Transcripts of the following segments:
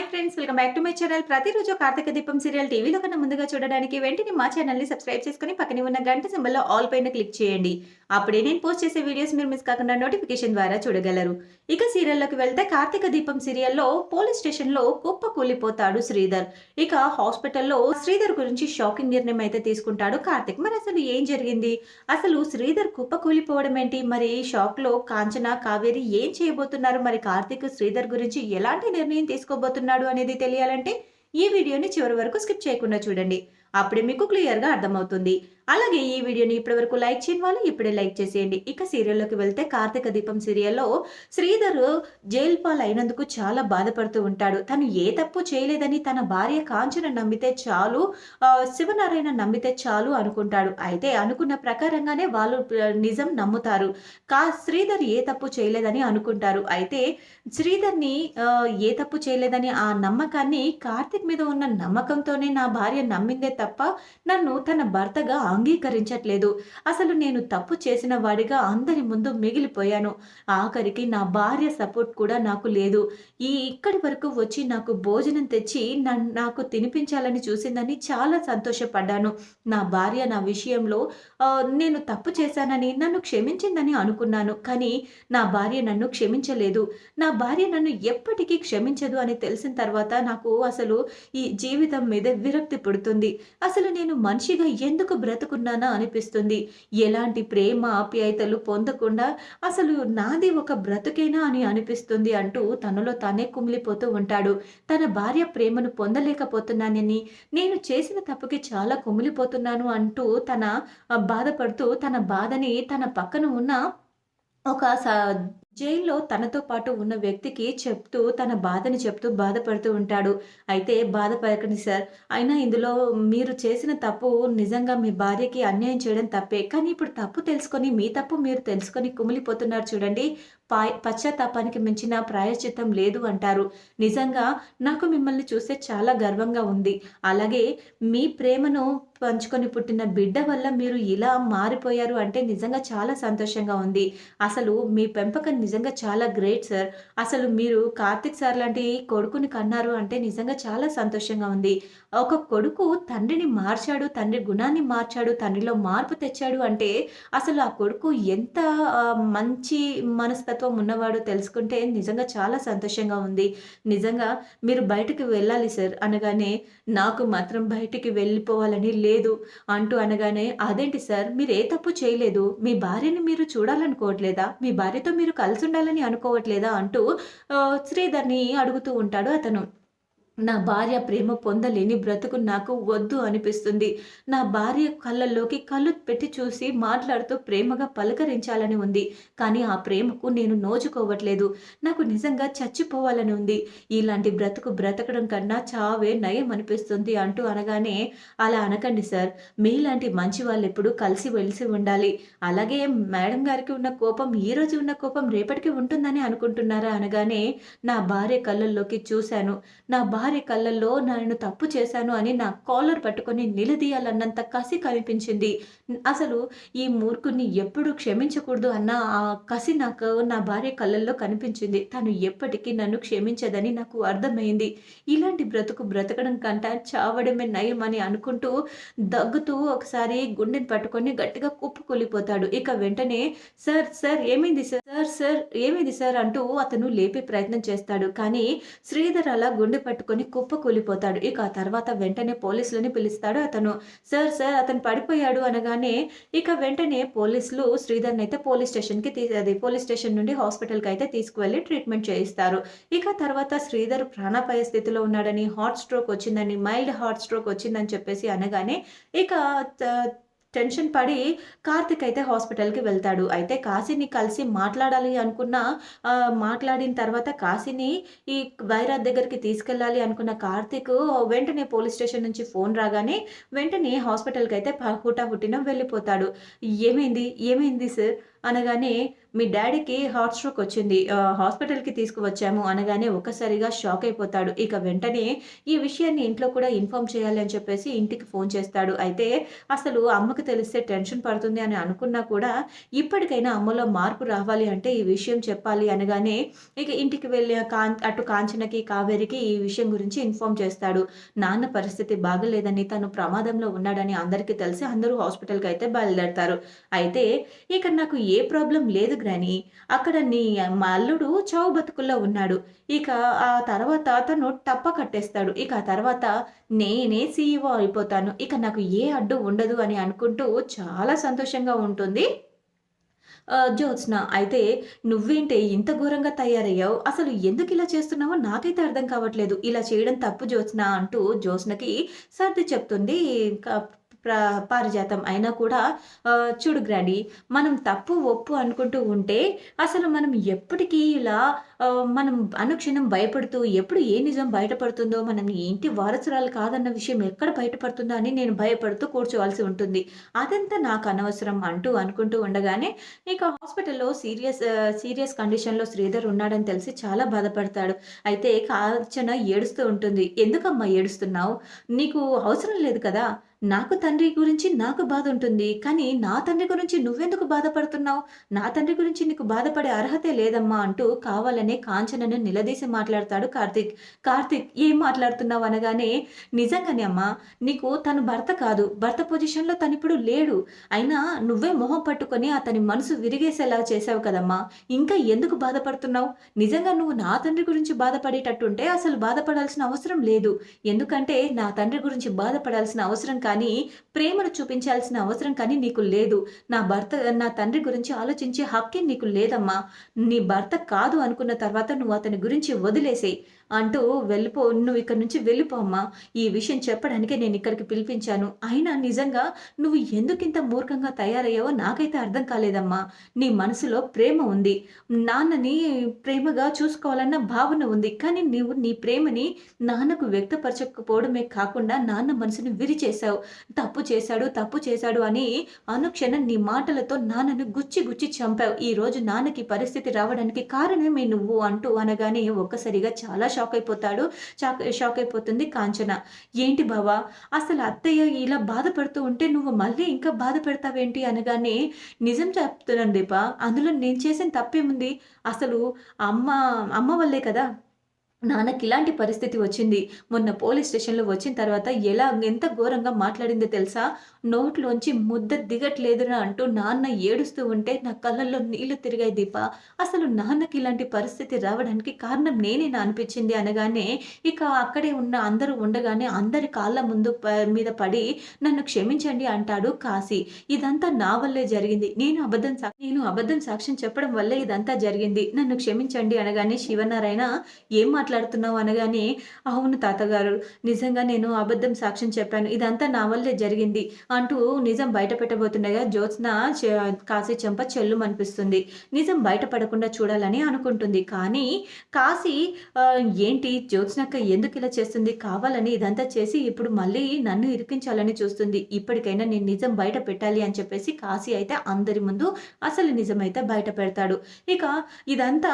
like friends welcome back to my channel ప్రతిరోజు కార్తీక దీపం serial టీవీలో కన్నా ముందుగా చూడడానికి వెంటనే మా ఛానల్ని సబ్స్క్రైబ్ చేసుకుని పక్కనే ఉన్న గంట సింబల్లో ఆల్ పైన క్లిక్ చేయండి. అప్పుడే నేను పోస్ట్ చేసే వీడియోస్ మీరు మిస్ కాకుండా నోటిఫికేషన్ ద్వారా చూడగలరు. ఇక సీరియల్లోకి వెళ్తే కార్తీక దీపం సీరియల్లో పోలీస్ స్టేషన్లో కుప్ప కూలిపోతాడు శ్రీధర్. ఇక హాస్పిటల్లో శ్రీధర్ గురించి షాకింగ్ నిర్ణయం అయితే తీసుకుంటాడు కార్తీక్. మరి అసలు ఏం జరిగింది? అసలు శ్రీధర్ కుప్ప కూలిపోవడం ఏంటి? మరి షాక్లో కాంచన కావేరి ఏం చేయబోతున్నారు? మరి కార్తీక్ శ్రీధర్ గురించి ఎలాంటి నిర్ణయం తీసుకోబోతున్నాడు అనేది తెలియాలంటే ఈ వీడియోని చివరి వరకు స్కిప్ చేయకుండా చూడండి. అప్పుడే మీకు క్లియర్గా అర్థమవుతుంది. అలాగే ఈ వీడియోని ఇప్పటివరకు లైక్ చేయని వాళ్ళు ఇప్పుడే లైక్ చేసేయండి. ఇక సీరియల్లోకి వెళ్తే కార్తీక దీపం సీరియల్లో శ్రీధర్ జైలు పాలైనందుకు అయినందుకు చాలా బాధపడుతూ ఉంటాడు. తను ఏ తప్పు చేయలేదని తన భార్య కాంచన నమ్మితే చాలు శివనారాయణ నమ్మితే చాలు అనుకుంటాడు. అయితే అనుకున్న ప్రకారంగానే వాళ్ళు నిజం నమ్ముతారు. కా శ్రీధర్ ఏ తప్పు చేయలేదని అనుకుంటారు. అయితే శ్రీధర్ని ఏ తప్పు చేయలేదని ఆ నమ్మకాన్ని కార్తిక్ మీద ఉన్న నమ్మకంతోనే నా భార్య నమ్మిందే తప్ప నన్ను తన భర్తగా అంగీకరించట్లేదు. అసలు నేను తప్పు చేసిన వాడిగా అందరి ముందు మిగిలిపోయాను. ఆఖరికి నా భార్య సపోర్ట్ కూడా నాకు లేదు. ఈ ఇక్కడి వరకు వచ్చి నాకు భోజనం తెచ్చి నన్ను నాకు తినిపించాలని చూసిందని చాలా సంతోషపడ్డాను. నా భార్య నా విషయంలో నేను తప్పు చేశానని నన్ను క్షమించిందని అనుకున్నాను. కానీ నా భార్య నన్ను క్షమించలేదు. నా భార్య నన్ను ఎప్పటికీ క్షమించదు అని తెలిసిన తర్వాత నాకు అసలు ఈ జీవితం మీద విరక్తి పుడుతుంది. అసలు నేను మనిషిగా ఎందుకు బ్రతుకున్నానా అనిపిస్తుంది. ఎలాంటి ప్రేమ ఆప్యాయతలు పొందకుండా అసలు నాది ఒక బ్రతుకేనా అని అనిపిస్తుంది అంటూ తనలో తానే కుమిలిపోతూ ఉంటాడు. తన భార్య ప్రేమను పొందలేకపోతున్నానని నేను చేసిన తప్పుకి చాలా కుమిలిపోతున్నాను అంటూ తన బాధపడుతూ తన బాధని తన పక్కన ఉన్న ఒక స- జైల్లో తనతో పాటు ఉన్న వ్యక్తికి చెప్తూ తన బాధని చెప్తూ బాధపడుతూ ఉంటాడు. అయితే బాధపడకండి సార్. అయినా ఇందులో మీరు చేసిన తప్పు నిజంగా మీ భార్యకి అన్యాయం చేయడం తప్పే. కానీ ఇప్పుడు తప్పు తెలుసుకొని మీ తప్పు మీరు తెలుసుకొని కుమిలిపోతున్నారు చూడండి. పా పశ్చాత్తాపానికి మించిన ప్రాయశ్చిత్తం లేదు అంటారు. నిజంగా నాకు మిమ్మల్ని చూస్తే చాలా గర్వంగా ఉంది. అలాగే మీ ప్రేమను పంచుకొని పుట్టిన బిడ్డ వల్ల మీరు ఇలా మారిపోయారు అంటే నిజంగా చాలా సంతోషంగా ఉంది. అసలు మీ పెంపకం నిజంగా చాలా గ్రేట్ సార్. అసలు మీరు కార్తిక్ సార్ లాంటి కొడుకుని కన్నారు అంటే నిజంగా చాలా సంతోషంగా ఉంది. ఒక కొడుకు తండ్రిని మార్చాడు తండ్రి గుణాన్ని మార్చాడు తండ్రిలో మార్పు తెచ్చాడు అంటే అసలు ఆ కొడుకు ఎంత మంచి మనస్తత్వం ఉన్నవాడో తెలుసుకుంటే నిజంగా చాలా సంతోషంగా ఉంది. నిజంగా మీరు బయటకు వెళ్ళాలి సార్ అనగానే నాకు మాత్రం బయటికి వెళ్ళిపోవాలని లేదు అంటూ అనగానే అదేంటి సార్? మీరు ఏ తప్పు చేయలేదు? మీ భార్యని మీరు చూడాలనుకోవట్లేదా? మీ భార్యతో మీరు కలిసి ఉండాలని అనుకోవట్లేదా అంటూ ఆ, శ్రీధర్ని అడుగుతూ ఉంటాడు అతను. నా భార్య ప్రేమ పొందలేని బ్రతుకు నాకు వద్దు అనిపిస్తుంది. నా భార్య కళ్ళల్లోకి కళ్ళు పెట్టి చూసి మాట్లాడుతూ ప్రేమగా పలకరించాలని ఉంది. కానీ ఆ ప్రేమకు నేను నోచుకోవట్లేదు. నాకు నిజంగా చచ్చిపోవాలని ఉంది. ఇలాంటి బ్రతుకు బ్రతకడం కన్నా చావే నయం అనిపిస్తుంది అంటూ అనగానే అలా అనకండి సార్. మీలాంటి మంచి వాళ్ళు ఎప్పుడు కలిసి వెలిసి ఉండాలి. అలాగే మేడం గారికి ఉన్న కోపం ఈ రోజు ఉన్న కోపం రేపటికి ఉంటుందని అనుకుంటున్నారా? అనగానే నా భార్య కళ్ళల్లోకి చూశాను. నా భార్య కళ్ళల్లో నన్ను తప్పు చేశాను అని నా కాలర్ పట్టుకొని నిలదీయాలన్నంత కసి కనిపించింది. అసలు ఈ మూర్ఖుని ఎప్పుడు క్షమించకూడదు అన్న ఆ కసి నాకు నా భార్య కళ్ళల్లో కనిపించింది. తను ఎప్పటికీ నన్ను క్షమించదని నాకు అర్థమైంది. ఇలాంటి బ్రతుకు బ్రతకడం కంట చావడమే నయం అని అనుకుంటూ దగ్గుతూ ఒకసారి గుండెని పట్టుకొని గట్టిగా కుప్పకూలిపోతాడు. ఇక వెంటనే సార్ సార్ ఏమైంది సార్? సార్ సార్ ఏమైంది సార్? అంటూ అతను లేపే ప్రయత్నం చేస్తాడు. కానీ శ్రీధర్ అలా గుండె పట్టుకు పట్టుకొని కుప్ప కూలిపోతాడు. ఇక ఆ తర్వాత వెంటనే పోలీసులని పిలుస్తాడు అతను. సార్ సార్ అతను పడిపోయాడు అనగానే ఇక వెంటనే పోలీసులు శ్రీధర్ని అయితే పోలీస్ స్టేషన్కి తీ అది పోలీస్ స్టేషన్ నుండి హాస్పిటల్కి అయితే తీసుకువెళ్ళి ట్రీట్మెంట్ చేయిస్తారు. ఇక తర్వాత శ్రీధర్ ప్రాణాపాయ స్థితిలో ఉన్నాడని హార్ట్ స్ట్రోక్ వచ్చిందని మైల్డ్ హార్ట్ స్ట్రోక్ వచ్చిందని చెప్పేసి అనగానే ఇక టెన్షన్ పడి కార్తిక్ అయితే హాస్పిటల్కి వెళ్తాడు. అయితే కాశీని కలిసి మాట్లాడాలి అనుకున్న మాట్లాడిన తర్వాత కాశీని ఈ వైరాజ్ దగ్గరికి తీసుకెళ్ళాలి అనుకున్న కార్తిక్ వెంటనే పోలీస్ స్టేషన్ నుంచి ఫోన్ రాగానే వెంటనే హాస్పిటల్కి అయితే ప- హుటాహుటిన వెళ్ళిపోతాడు. ఏమైంది? ఏమైంది సార్? అనగానే మీ డాడీకి హార్ట్ స్ట్రోక్ వచ్చింది హాస్పిటల్‌కి తీసుకువచ్చాము అనగానే ఒక్కసారిగా షాక్ అయిపోతాడు. ఇక వెంటనే ఈ విషయాన్ని ఇంట్లో కూడా ఇన్ఫార్మ్ చేయాలి అని చెప్పేసి ఇంటికి ఫోన్ చేస్తాడు. అయితే అసలు అమ్మకు తెలిస్తే టెన్షన్ పడుతుంది అని అనుకున్నా కూడా ఇప్పటికైనా అమ్మలో మార్పు రావాలి అంటే ఈ విషయం చెప్పాలి అనగానే ఇక ఇంటికి వెళ్ళి కాన్ అటు కాంచనకి, కావేరికి ఈ విషయం గురించి ఇన్ఫార్మ్ చేస్తాడు. నాన్న పరిస్థితి బాగాలేదని తను ప్రమాదంలో ఉన్నాడని అందరికీ తెలిసి అందరూ హాస్పిటల్కి అయితే బయలుదేరతారు. అయితే ఇక నాకు ఏ ప్రాబ్లం లేదు గ్రానీ. అక్కడ నీ మా అల్లుడు చావు బతుకుల్లో ఉన్నాడు. ఇక ఆ తర్వాత తను టప్ప కట్టేస్తాడు. ఇక ఆ తర్వాత నేనే సీఈఓ అయిపోతాను. ఇక నాకు ఏ అడ్డు ఉండదు అని అనుకుంటూ చాలా సంతోషంగా ఉంటుంది. జ్యోత్స్న. అయితే నువ్వేంటే ఇంత ఘోరంగా తయారయ్యావు? అసలు ఎందుకు ఇలా చేస్తున్నావో నాకైతే అర్థం కావట్లేదు. ఇలా చేయడం తప్పు జ్యోత్స్న అంటూ జ్యోత్స్నకి సర్ది చెప్తుంది పారిజాతం. అయినా కూడా చూడు గ్రాడి మనం తప్పు, ఒప్పు అనుకుంటూ ఉంటే అసలు మనం ఎప్పటికీ ఇలా మనం అనుక్షణం భయపడుతూ ఎప్పుడు ఏ నిజం బయటపడుతుందో, మనం ఇంటి వారసురాలు కాదన్న విషయం ఎక్కడ బయటపడుతుందో అని నేను భయపడుతూ కూర్చోవాల్సి ఉంటుంది. అదంతా నాకు అనవసరం అంటూ అనుకుంటూ ఉండగానే ఇక హాస్పిటల్‌లో సీరియస్ సీరియస్ కండిషన్‌లో శ్రీధర్ ఉన్నాడని తెలిసి చాలా బాధపడతాడు. అయితే కాచన ఏడుస్తూ ఉంటుంది. ఎందుకమ్మా ఏడుస్తున్నావు? నీకు అవసరం లేదు కదా! నాకు తండ్రి గురించి నాకు బాధ ఉంటుంది. కానీ నా తండ్రి గురించి నువ్వెందుకు బాధపడుతున్నావు? నా తండ్రి గురించి నీకు బాధపడే అర్హతే లేదమ్మా అంటూ కావాలని కాంచనను నిలదీసి మాట్లాడతాడు కార్తిక్ కార్తిక్ ఏం మాట్లాడుతున్నావు అనగానే నిజంగానే అమ్మా నీకు తను భర్త కాదు. భర్త పొజిషన్‌లో తనిప్పుడు లేడు. అయినా నువ్వే మొహం పట్టుకొని అతని మనసు విరిగేసేలా చేశావు కదమ్మా! ఇంకా ఎందుకు బాధపడుతున్నావు? నిజంగా నువ్వు నా తండ్రి గురించి బాధపడేటట్టుంటే అసలు బాధపడాల్సిన అవసరం లేదు. ఎందుకంటే నా తండ్రి గురించి బాధపడాల్సిన అవసరం కానీ, ప్రేమను చూపించాల్సిన అవసరం కానీ నీకు లేదు. నా భర్త నా తండ్రి గురించి ఆలోచించే హక్కే నీకు లేదమ్మా! నీ భర్త కాదు అనుకున్న తర్వాత నువ్వు అతని గురించి వదిలేసేయి అంటూ వెళ్ళిపో నువ్వు ఇక్కడి నుంచి వెళ్ళిపో అమ్మా! ఈ విషయం చెప్పడానికి నేను ఇక్కడికి పిలిపించాను. అయినా నిజంగా నువ్వు ఎందుకింత మూర్ఖంగా తయారయ్యావో నాకైతే అర్థం కాలేదమ్మా! నీ మనసులో ప్రేమ ఉంది. నాన్నని ప్రేమగా చూసుకోవాలన్న భావన ఉంది. కానీ నీవు నీ ప్రేమని నాన్నకు వ్యక్తపరచకపోవడమే కాకుండా నాన్న మనసుని విరిచేశావు. తప్పు చేశాడు, తప్పు చేశాడు అని అనుక్షణం నీ మాటలతో నాన్నను గుచ్చి గుచ్చి చంపావు. ఈరోజు నాన్నకి పరిస్థితి రావడానికి కారణమే నువ్వు అంటూ అనగానే ఒక్కసారిగా చాలా షాక్ అయిపోతాడు. షాక్ షాక్ అయిపోతుంది కాంచన. ఏంటి బావ అసలు అత్తయ్య ఇలా బాధపడుతూ ఉంటే నువ్వు మళ్ళీ ఇంకా బాధ పెడతావేంటి అనగానే నిజం చెప్తున్నాను దీప. అందులో నేను చేసిన తప్పేముంది? అసలు అమ్మ అమ్మ వల్లే కదా! నాన్నకి ఇలాంటి పరిస్థితి వచ్చింది. మొన్న పోలీస్ స్టేషన్‌లో వచ్చిన తర్వాత ఎలా ఎంత ఘోరంగా మాట్లాడిందో తెలుసా? నోట్లోంచి ముద్ద దిగట్లేదురా అంటూ నాన్న ఏడుస్తూ ఉంటే నా కళ్ళల్లో నీళ్ళు తిరిగాయి దీప. అసలు నాన్నకి ఇలాంటి పరిస్థితి రావడానికి కారణం నేనేనా అనిపించింది అనగానే ఇక అక్కడే ఉన్న అందరూ ఉండగానే అందరి కాళ్ళ ముందు మీద పడి నన్ను క్షమించండి అంటాడు కాశీ. ఇదంతా నా వల్లే జరిగింది. నేను అబద్ధం సా నేను అబద్ధం సాక్ష్యం చెప్పడం వల్లే ఇదంతా జరిగింది. నన్ను క్షమించండి అనగానే శివనారాయణ ఏం మాట్లాడుతున్నావు అనగానే అవును తాతగారు నిజంగా నేను అబద్ధం సాక్ష్యం చెప్పాను. ఇదంతా నా వల్లే జరిగింది అంటూ నిజం బయట పెట్టబోతుండగా జ్యోత్స్న కాశీ చెంప చెల్లుమనిపిస్తుంది. నిజం బయటపడకుండా చూడాలని అనుకుంటుంది. కానీ కాశీ ఏంటి జ్యోత్స్నక్క ఇలా చేస్తుంది? కావాలని ఇదంతా చేసి ఇప్పుడు మళ్ళీ నన్ను ఇరికించాలని చూస్తుంది. ఇప్పటికైనా నేను నిజం బయట పెట్టాలి అని చెప్పేసి కాశీ అయితే అందరి ముందు అసలు నిజమైతే బయట పెడతాడు. ఇక ఇదంతా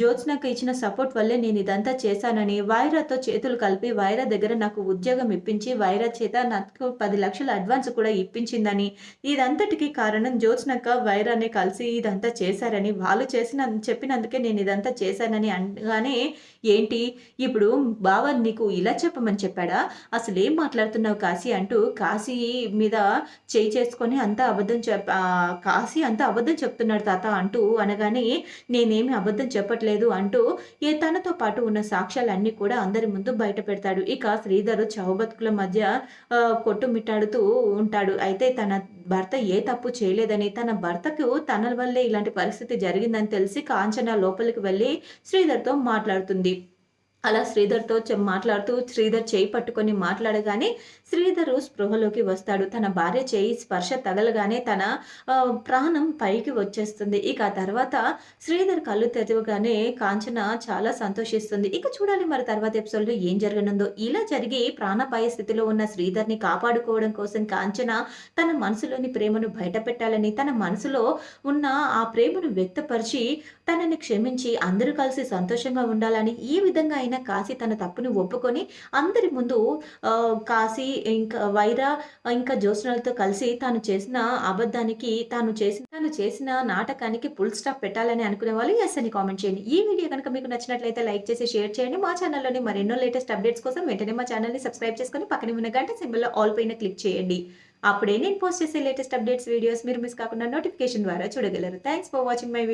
జ్యోత్స్నక్క ఇచ్చిన సపోర్ట్ వల్లే నేను ఇదంతా చేశానని వైరాతో చేతులు కలిపి వైరా దగ్గర నాకు ఉద్యోగం ఇప్పించి వైరా చేత నాకు పది లక్షల అడ్వాన్స్ కూడా ఇప్పించిందని, ఇదంతటికి కారణం జ్యోత్స్నక్క, వైరానే కలిసి ఇదంతా చేశారని, వాళ్ళు చేసిన చెప్పినందుకే నేను ఇదంతా చేశానని అనగానే ఏంటి? ఇప్పుడు బావ నీకు ఇలా చెప్పమని చెప్పాడా? అసలేం మాట్లాడుతున్నావు కాశీ? అంటూ కాశీ మీద చేయి చేసుకొని అంతా అబద్ధం చెప్ కాశీ అంతా అబద్ధం చెప్తున్నాడు తాత అంటూ అనగానే నేనేమి అబద్ధం చెప్పట్లేదు అంటూ ఏ తనతో పాటు ఉన్న సాక్ష్యాలన్నీ కూడా అందరి ముందు బయట పెడతాడు. ఇక శ్రీధర్ చావుబతుకుల మధ్య కొట్టుమిట్టాడుతూ ఉంటాడు. అయితే తన భర్త ఏ తప్పు చేయలేదని, తన భర్తకు తన వల్లే ఇలాంటి పరిస్థితి జరిగిందని తెలిసి కాంచన లోపలికి వెళ్ళి శ్రీధర్‌తో మాట్లాడుతుంది. అలా శ్రీధర్‌తో మాట్లాడుతూ శ్రీధర్ చేయి పట్టుకొని మాట్లాడగానే శ్రీధరు స్పృహలోకి వస్తాడు. తన భార్య చేయి స్పర్శ తగలగానే తన ప్రాణం పైకి వచ్చేస్తుంది. ఇక ఆ తర్వాత శ్రీధర్ కళ్ళు తెరవగానే కాంచన చాలా సంతోషిస్తుంది. ఇక చూడాలి మరి తర్వాత ఎపిసోడ్‌లో ఏం జరగనుందో. ఇలా జరిగి ప్రాణపాయ స్థితిలో ఉన్న శ్రీధర్‌ని కాపాడుకోవడం కోసం కాంచన తన మనసులోని ప్రేమను బయట పెట్టాలని తన మనసులో ఉన్న ఆ ప్రేమను వ్యక్తపరిచి తనని క్షమించి అందరూ కలిసి సంతోషంగా ఉండాలని ఈ విధంగా అయినా కాశీ తన తప్పుని ఒప్పుకొని అందరి ముందు కాశీ ఇంకా వైరా ఇంకా జ్యోత్స్నలతో కలిసి తాను చేసిన అబద్ధానికి తాను చేసిన తాను చేసిన నాటకానికి ఫుల్ స్టాప్ పెట్టాలని అనుకునే వాళ్ళు ఎస్ అని కామెంట్ చేయండి. ఈ వీడియో కనుక మీకు నచ్చినట్లయితే లైక్ చేసి షేర్ చేయండి. మా ఛానల్‌లోని మరెన్నో లేటెస్ట్ అప్డేట్స్ కోసం వెంటనే మా ఛానల్‌ని సబ్స్క్రైబ్ చేసుకొని పక్కనే ఉన్న గంట సింబల్‌లో ఆల్ పైన క్లిక్ చేయండి. అప్పుడే నేను పోస్ట్ చేసే లేటెస్ట్ అప్డేట్స్ వీడియోస్ మీరు మిస్ కాకుండా నోటిఫికేషన్ ద్వారా చూడగలరు. Thanks for watching my video.